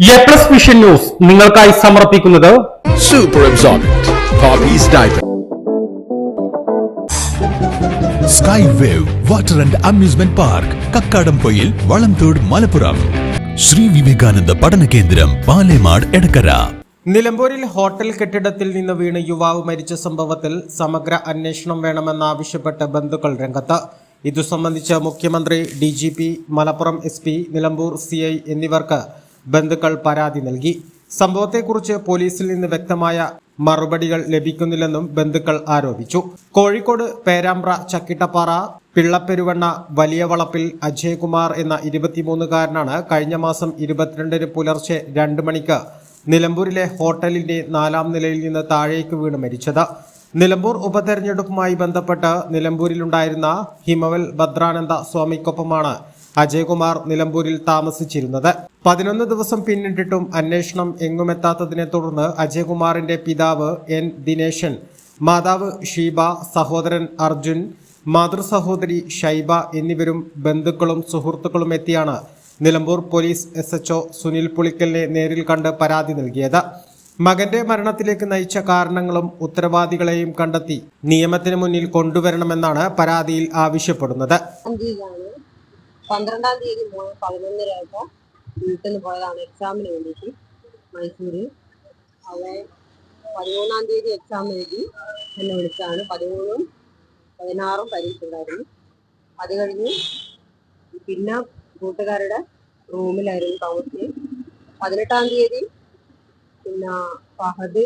A plus vision news നിങ്ങൾക്കായി സമർപ്പിക്കുന്നത് Super absorbent. Poppy's diaper. Sky wave water and amusement park Kakkadampoyil Valamthode Malappuram Sri Vivekananda പഠന കേന്ദ്രം പാലേമാട് എടക്കര നിലമ്പൂരിൽ hotel കെട്ടിടത്തിൽ നിന്ന് വീണ് യുവാവ് മരിച്ച സംഭവത്തിൽ സമഗ്ര അന്വേഷണം വേണമെന്നാവശ്യപ്പെട്ട് ബന്ധുക്കൾ രംഗത്ത് ഇതു സംബന്ധിച്ച് മുഖ്യമന്ത്രി D G P Malappuram S P Nilambur C I എന്നിവർക്ക് ബന്ധുക്കൾ പരാതി നൽകി. സംഭവത്തെക്കുറിച്ച് പോലീസിൽ നിന്ന് വ്യക്തമായ മറുപടികൾ ലഭിക്കുന്നില്ലെന്നും ബന്ധുക്കൾ ആരോപിച്ചു. കോഴിക്കോട് പേരാമ്പ്ര ചക്കിട്ടപ്പാറ പിള്ളപ്പെരുവണ്ണ വലിയ വളപ്പിൽ അജയകുമാർ എന്ന ഇരുപത്തിമൂന്നുകാരനാണ് കഴിഞ്ഞ മാസം ഇരുപത്തിരണ്ടിന് പുലർച്ചെ രണ്ട് മണിക്ക് നിലമ്പൂരിലെ ഹോട്ടലിന്റെ നാലാം നിലയിൽ നിന്ന് താഴേക്ക് വീണ് മരിച്ചത്. നിലമ്പൂർ ഉപതെരഞ്ഞെടുപ്പുമായി ബന്ധപ്പെട്ട് നിലമ്പൂരിലുണ്ടായിരുന്ന ഹിമവൽ ഭദ്രാനന്ദ സ്വാമിക്കൊപ്പമാണ് അജയകുമാർ നിലമ്പൂരിൽ താമസിച്ചിരുന്നത്. പതിനൊന്ന് ദിവസം പിന്നിട്ടിട്ടും അന്വേഷണം എങ്ങുമെത്താത്തതിനെ തുടർന്ന് അജയകുമാറിന്റെ പിതാവ് എൻ ദിനേശൻ മാതാവ് ഷീബ സഹോദരൻ അർജുൻ മാതൃസഹോദരി ഷൈബ എന്നിവരും ബന്ധുക്കളും സുഹൃത്തുക്കളും എത്തിയാണ് Nilambur police S H O Sunil പുളിക്കലിനെ നേരിൽ കണ്ട് പരാതി നൽകിയത്. മകന്റെ മരണത്തിലേക്ക് നയിച്ച കാരണങ്ങളും ഉത്തരവാദികളെയും കണ്ടെത്തി നിയമത്തിന് മുന്നിൽ കൊണ്ടുവരണമെന്നാണ് പരാതിയിൽ ആവശ്യപ്പെടുന്നത്. പന്ത്രണ്ടാം തീയതി പതിനൊന്നരയായപ്പോൾ വീട്ടിൽ നിന്ന് പോയതാണ് എക്സാമിന് വേണ്ടിയിട്ട് മൈസൂര്. അവിടെ പതിമൂന്നാം തീയതി എക്സാം എഴുതി എന്നെ വിളിച്ചാണ് പതിമൂന്നും പതിനാറും പരീക്ഷ ഉണ്ടായിരുന്നു അത് കഴിഞ്ഞ് പിന്നെ കൂട്ടുകാരുടെ റൂമിലായിരുന്നു താമസിച്ച്. പതിനെട്ടാം തീയതി പിന്നെ ഫഹദ്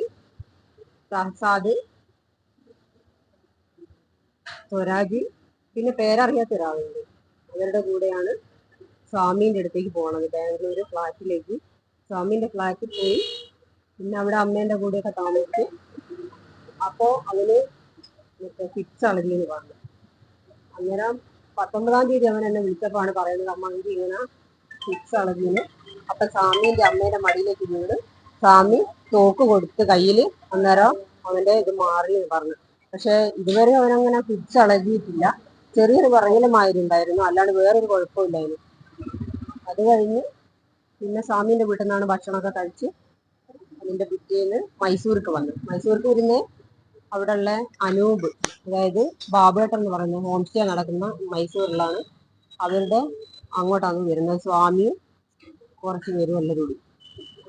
സഹസാദ് സ്വരാജ് പിന്നെ പേരറിയാത്ത ഒരാളുണ്ട്. അവരുടെ കൂടെയാണ് സ്വാമീന്റെ അടുത്തേക്ക് പോകണത് ബാംഗ്ലൂർ ഫ്ലാറ്റിലേക്ക്. സ്വാമീന്റെ ഫ്ലാറ്റിൽ പോയി. പിന്നെ അവിടെ അമ്മേന്റെ കൂടെയൊക്കെ താമസിച്ച്. അപ്പോൾ അവന് മറ്റേ അളഞ്ഞെന്ന് പറഞ്ഞു അന്നേരം പത്തൊമ്പതാം തീയതി അവൻ എന്നെ വിളിച്ചപ്പോഴാണ് പറയുന്നത് അമ്മ എനിക്ക് ഇങ്ങനെ ഫിക്സ് അളഞ്ഞിന് അപ്പൊ സ്വാമീന്റെ അമ്മേന്റെ മടിയിലേക്ക് വീട് സ്വാമി തോക്ക് കൊടുത്ത് കയ്യിൽ അന്നേരം അവന്റെ ഇത് മാറി എന്ന് പറഞ്ഞു. പക്ഷെ ഇതുവരെ അവനങ്ങനെ ഫിക്സ് അളകിയിട്ടില്ല. ചെറിയൊരു പറയലുമായിരുന്നുണ്ടായിരുന്നു അല്ലാണ്ട് വേറൊരു കുഴപ്പമില്ലായിരുന്നു. അത് കഴിഞ്ഞ് പിന്നെ സ്വാമീന്റെ വീട്ടിൽ നിന്നാണ് ഭക്ഷണമൊക്കെ കഴിച്ച് അതിന്റെ പിറ്റേന്ന് മൈസൂർക്ക് വന്നു. മൈസൂർക്ക് വരുന്ന അവിടെയുള്ള അനൂപ് അതായത് ബാബേട്ടൻ എന്ന് പറയുന്ന ഹോം സ്റ്റേ നടക്കുന്ന മൈസൂരിലാണ് അവരുടെ അങ്ങോട്ടാണ് വരുന്നത്. സ്വാമിയും കുറച്ച് പേരും എല്ലാവരും കൂടി.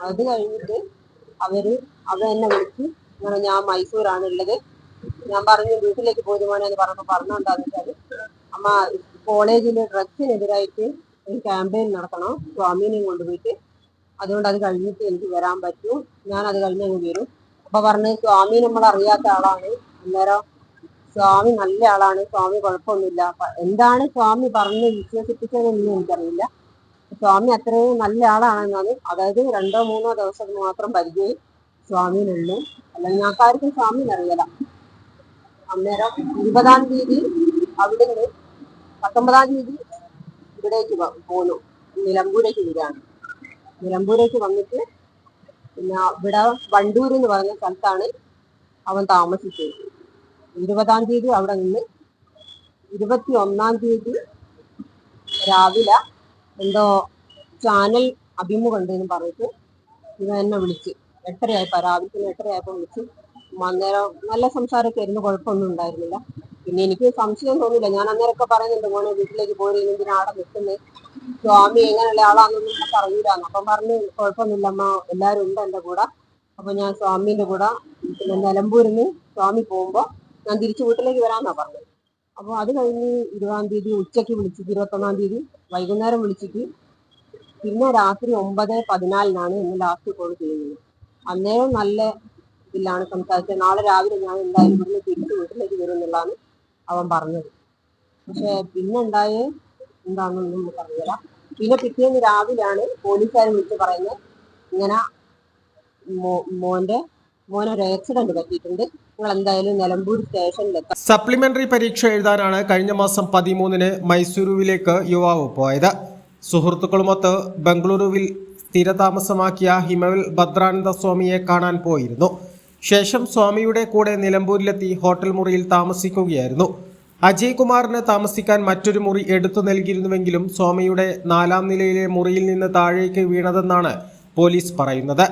അത് കഴിഞ്ഞിട്ട് അവർ അവർ എന്നെ വിളിച്ച് ഞാൻ മൈസൂരാണ് ഉള്ളത്. ഞാൻ പറഞ്ഞു വീട്ടിലേക്ക് പോരുവാണെന്ന് പറഞ്ഞപ്പോൾ പറഞ്ഞെന്താന്ന് വെച്ചാൽ അമ്മ കോളേജിൽ ഡ്രഗ്സിനെതിരായിട്ട് ഒരു ക്യാമ്പയിൻ നടത്തണം. സ്വാമീനെയും കൊണ്ടുപോയിട്ട്. അതുകൊണ്ട് അത് കഴിഞ്ഞിട്ട് എനിക്ക് വരാൻ പറ്റൂ. ഞാൻ അത് കഴിഞ്ഞ് അങ്ങ് വരും. അപ്പൊ പറഞ്ഞ് സ്വാമി നമ്മൾ അറിയാത്ത ആളാണ്. അന്നേരം സ്വാമി നല്ല ആളാണ്. സ്വാമി കുഴപ്പമൊന്നുമില്ല. എന്താണ് സ്വാമി പറഞ്ഞ് വിശ്വസിപ്പിച്ചതെന്നൊന്നും എനിക്കറിയില്ല. സ്വാമി അത്രയും നല്ല ആളാണെന്നാണ്. അതായത് രണ്ടോ മൂന്നോ ദിവസം മാത്രം പരിചയം സ്വാമിനുള്ളൂ. അല്ല ഞങ്ങൾക്കാർക്കും സ്വാമിനെ അറിയില്ല. അന്നേരം ഇരുപതാം തീയതി അവിടുന്ന് പത്തൊമ്പതാം തീയതി ഇവിടേക്ക് പോന്നു നിലമ്പൂരേക്ക് വരികയാണ്. നിലമ്പൂരേക്ക് വന്നിട്ട് പിന്നെ ഇവിടെ വണ്ടൂർ എന്ന് പറയുന്ന സ്ഥലത്താണ് അവൻ താമസിച്ചത്. ഇരുപതാം തീയതി അവിടെ നിന്ന് ഇരുപത്തി ഒന്നാം തീയതി രാവിലെ എന്തോ ചാനൽ അഭിമുഖമുണ്ടെന്ന് പറഞ്ഞിട്ട് ഇവൻ എന്നെ വിളിച്ച്. എട്ടരയായപ്പോ രാവിലെ എട്ടരയായപ്പോ വിളിച്ച്. അന്നേരം നല്ല സംസാരമൊക്കെ ആയിരുന്നു കുഴപ്പമൊന്നും ഉണ്ടായിരുന്നില്ല. പിന്നെ എനിക്ക് സംശയം തോന്നില്ല ഞാൻ അന്നേരമൊക്കെ പറയുന്നുണ്ട് മോനെ വീട്ടിലേക്ക് പോയി എന്തിനാ ആടെ നിൽക്കുന്നത് സ്വാമി എങ്ങനെയുള്ള ആളാണെന്നൊന്നും നമുക്ക് അറിയില്ലാന്ന് അപ്പം പറഞ്ഞു കുഴപ്പമൊന്നുമില്ല അമ്മ എല്ലാവരും ഉണ്ട് എന്റെ കൂടെ. അപ്പൊ ഞാൻ സ്വാമിന്റെ കൂടെ പിന്നെ നിലമ്പൂരിന്ന് സ്വാമി പോകുമ്പോൾ ഞാൻ തിരിച്ചു വീട്ടിലേക്ക് വരാമെന്നാ പറഞ്ഞത്. അപ്പോൾ അത് കഴിഞ്ഞ് ഇരുപതാം തീയതി ഉച്ചയ്ക്ക് വിളിച്ചിട്ട് ഇരുപത്തൊന്നാം തീയതി വൈകുന്നേരം വിളിച്ചിട്ട് പിന്നെ രാത്രി ഒമ്പത് പതിനാലിനാണ് ഇന്ന് ലാസ്റ്റ് കോൾ ചെയ്യുന്നത്. അന്നേരം നല്ല ഇതിലാണ് സംസാരിച്ചത്. നാളെ രാവിലെ ഞാൻ എന്തായാലും ഇവിടുന്ന് തിരിച്ച് വീട്ടിലേക്ക് വരും എന്നുള്ളതാണ് അവൻ പറഞ്ഞത്. പക്ഷെ പിന്നെ ഉണ്ടായ എന്താണെന്നൊന്നും നമുക്ക് അറിയില്ല. പിന്നെ പിറ്റേന്ന് രാവിലെയാണ് പോലീസുകാർ വിളിച്ച് പറയുന്നത് ഇങ്ങനെ മോന്റെ മോനൊരു ആക്സിഡന്റ് പറ്റിയിട്ടുണ്ട്. എന്തായാലും സപ്ലിമെന്ററി പരീക്ഷ എഴുതാനാണ് കഴിഞ്ഞ മാസം പതിമൂന്നിന് മൈസൂരുവിലേക്ക് യുവാവ് പോയത്. സുഹൃത്തുക്കളുമൊത്ത് ബംഗളൂരുവിൽ സ്ഥിരതാമസമാക്കിയ ഹിമവിൽ ഭദ്രാനന്ദ സ്വാമിയെ കാണാൻ പോയിരുന്നു. ശേഷം സ്വാമിയുടെ കൂടെ നിലമ്പൂരിലെത്തി ഹോട്ടൽ മുറിയിൽ താമസിക്കുകയായിരുന്നു. അജയ് കുമാറിന് താമസിക്കാൻ മറ്റൊരു മുറി എടുത്തു നൽകിയിരുന്നുവെങ്കിലും സ്വാമിയുടെ നാലാം നിലയിലെ മുറിയിൽ നിന്ന് താഴേക്ക് വീണതെന്നാണ് പോലീസ് പറയുന്നത്.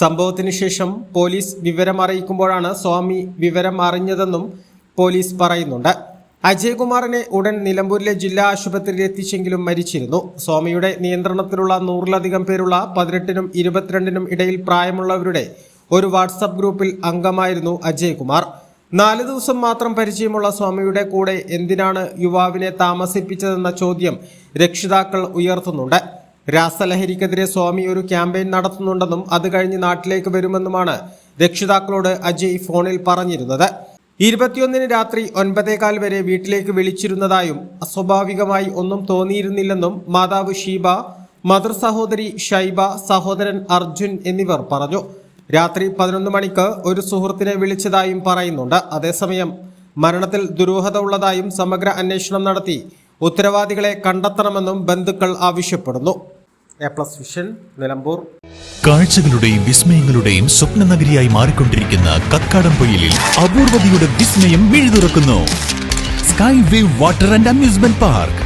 സംഭവത്തിന് ശേഷം പോലീസ് വിവരം അറിയിക്കുമ്പോഴാണ് സ്വാമി വിവരം അറിഞ്ഞതെന്നും പോലീസ് പറയുന്നുണ്ട്. അജയ്കുമാറിനെ ഉടൻ നിലമ്പൂരിലെ ജില്ലാ ആശുപത്രിയിൽ എത്തിച്ചെങ്കിലും മരിച്ചിരുന്നു. സ്വാമിയുടെ നിയന്ത്രണത്തിലുള്ള നൂറിലധികം പേരുള്ള പതിനെട്ടിനും ഇരുപത്തിരണ്ടിനും ഇടയിൽ പ്രായമുള്ളവരുടെ ഒരു വാട്സപ്പ് ഗ്രൂപ്പിൽ അംഗമായിരുന്നു അജയ്കുമാർ. നാല് ദിവസം മാത്രം പരിചയമുള്ള സ്വാമിയുടെ കൂടെ എന്തിനാണ് യുവാവിനെ താമസിപ്പിച്ചതെന്ന ചോദ്യം രക്ഷിതാക്കൾ ഉയർത്തുന്നുണ്ട്. രാസലഹരിക്കെതിരെ സ്വാമി ഒരു ക്യാമ്പയിൻ നടത്തുന്നുണ്ടെന്നും അത് കഴിഞ്ഞ് നാട്ടിലേക്ക് വരുമെന്നുമാണ് രക്ഷിതാക്കളോട് അജയ് ഫോണിൽ പറഞ്ഞിരുന്നത്. ഇരുപത്തിയൊന്നിന് രാത്രി ഒൻപതേകാൽ വരെ വീട്ടിലേക്ക് വിളിച്ചിരുന്നതായും അസ്വാഭാവികമായി ഒന്നും തോന്നിയിരുന്നില്ലെന്നും മാതാവ് ഷീബ മദർ സഹോദരി ഷൈബ സഹോദരൻ അർജുൻ എന്നിവർ പറഞ്ഞു. രാത്രി പതിനൊന്ന് മണിക്ക് ഒരു സുഹൃത്തിനെ വിളിച്ചതായും പറയുന്നുണ്ട്. അതേസമയം മരണത്തിൽ ദുരൂഹത ഉള്ളതായും സമഗ്ര അന്വേഷണം നടത്തി ഉത്തരവാദികളെ കണ്ടെത്തണമെന്നും ബന്ധുക്കൾ ആവശ്യപ്പെടുന്നു. എ പ്ലസ് വിഷൻ കാഴ്ചകളുടെയും വിസ്മയങ്ങളുടെയും സ്വപ്ന നഗരിയായി മാറിക്കൊണ്ടിരിക്കുന്ന കക്കാടംപൊയിലിൽ അപൂർവതയുടെ വിസ്മയം മിഴുതുറക്കുന്നു. Sky wave water and amusement park.